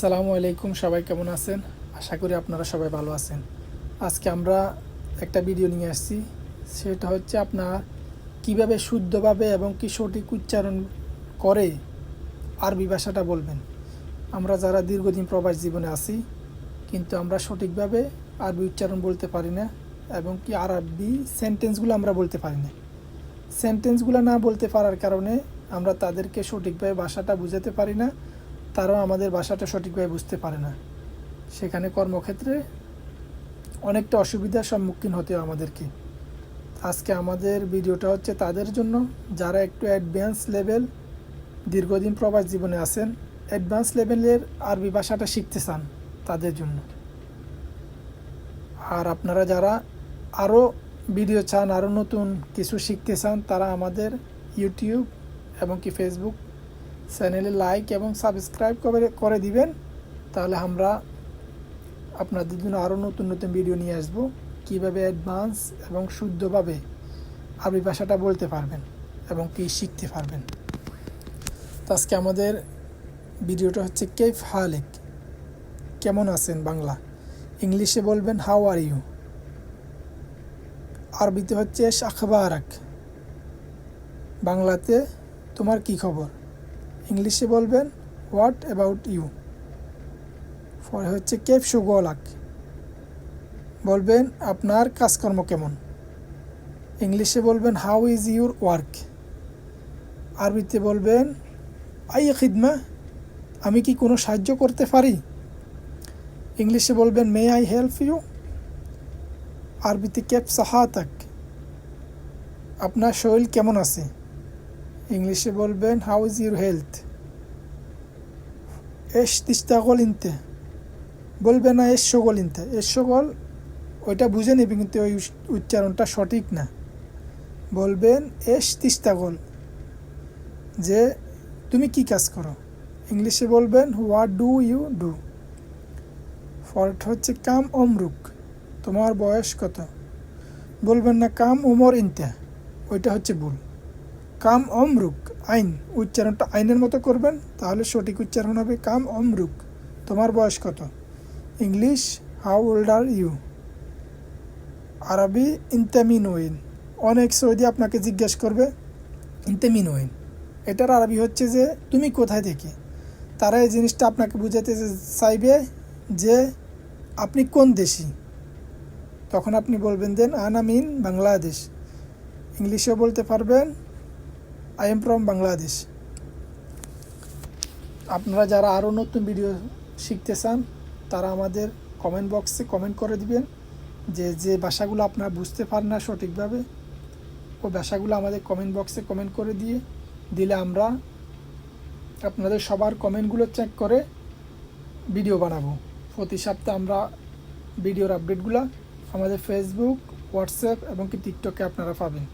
সালামু আলাইকুম, সবাই কেমন আছেন? আশা করি আপনারা সবাই ভালো আছেন। আজকে আমরা একটা ভিডিও নিয়ে আসছি। সেটা হচ্ছে আপনার কীভাবে শুদ্ধভাবে এবং কি সঠিক উচ্চারণ করে আরবি ভাষাটা বলবেন। আমরা যারা দীর্ঘদিন প্রবাস জীবনে আছি, কিন্তু আমরা সঠিকভাবে আরবি উচ্চারণ বলতে পারি না এবং কি আরবি সেন্টেন্সগুলো আমরা বলতে পারি না। সেন্টেন্সগুলো না বলতে পারার কারণে আমরা তাদেরকে সঠিকভাবে ভাষাটা বুঝাতে পারি না। তারাও আমাদের ভাষাটা সঠিকভাবে বুঝতে পারে না। সেখানে কর্মক্ষেত্রে অনেকটা অসুবিধার সম্মুখীন হতে হয় আমাদেরকে। আজকে আমাদের ভিডিওটা হচ্ছে তাদের জন্য, যারা একটু অ্যাডভান্স লেভেল দীর্ঘদিন প্রবাস জীবনে আছেন অ্যাডভান্স লেভেলের আরবি ভাষাটা শিখতে চান তাদের জন্য। আর আপনারা যারা আরও ভিডিও চান, আরও নতুন কিছু শিখতে চান, তারা আমাদের ইউটিউব এবং কি ফেসবুক চ্যানেলে লাইক এবং সাবস্ক্রাইব করে করে দিবেন। তাহলে আমরা আপনাদের জন্য আরও নতুন নতুন ভিডিও নিয়ে আসব। কীভাবে অ্যাডভান্স এবং শুদ্ধভাবে আরবি ভাষাটা বলতে পারবেন এবং কি শিখতে পারবেন। তো আজকে আমাদের ভিডিওটা হচ্ছে, কেফ হালেক? কেমন আছেন বাংলা? ইংলিশে বলবেন, হাউ আর ইউ? আরবিতে হচ্ছে শাখবা আরাক বাংলাতে, তোমার কি খবর? ইংলিশে বলবেন হোয়াট অ্যাবাউট ইউ পরে হচ্ছে কেফ সুগলাক বলবেন আপনার কাজকর্ম কেমন ইংলিশে বলবেন হাউ ইজ ইউর ওয়ার্ক আরবিতে বলবেন আই খিদমা আমি কি কোনো সাহায্য করতে পারি ইংলিশে বলবেন মে আই হেল্প ইউ আরবিতে কেপ সাহাতাক আপনার শরীর কেমন আছে ইংলিশে বলবেন হাউ ইজ ইউর হেলথ এস তিস্তাগল ইনতে বলবে না, এস সগল ইনতে এস সগল? ওইটা বুঝে নেবে, কিন্তু ওই উচ্চারণটা সঠিক না। বলবেন, এস তিস্তাগল যে, তুমি কি কাজ করো? ইংলিশে বলবেন হোয়াট ডু ইউ ডু ফল্ট হচ্ছে, কাম অমরুক। তোমার বয়স কত? বলবেন না, কাম উমর ইনতে। ওইটা হচ্ছে ভুল। কাম অমরুক। আইন, উচ্চারণটা আইনের মতো করবেন, তাহলে সঠিক উচ্চারণ হবে কাম অমরুক। তোমার বয়স কত? English how old are you আরবি ইন্তামিন ওইন অনেক সৌদি আপনাকে জিজ্ঞেস করবে ইন্তামিন ওইন এটার আরবি হচ্ছে যে, তুমি কোথায় থেকে? তারা এই জিনিসটা আপনাকে বুঝাতে চাইবে যে, আপনি কোন দেশি? তখন আপনি বলবেন দেন, আনামিন, বাংলাদেশ। ইংলিশেও বলতে পারবেন আই এম ফ্রম বাংলাদেশ আপনারা যারা আরও নতুন ভিডিও শিখতে চান, তারা আমাদের কমেন্ট বক্সে কমেন্ট করে দিবেন যে যে ভাষাগুলো আপনারা বুঝতে পারেন না সঠিকভাবে, ও ভাষাগুলো আমাদের কমেন্ট বক্সে কমেন্ট করে দিয়ে দিলে আমরা আপনাদের সবার কমেন্টগুলো চেক করে ভিডিও বানাবো। প্রতি সপ্তাহে আমরা ভিডিওর আপডেটগুলো আমাদের ফেসবুক হোয়াটসঅ্যাপ এবং কি টিকটকে আপনারা পাবেন।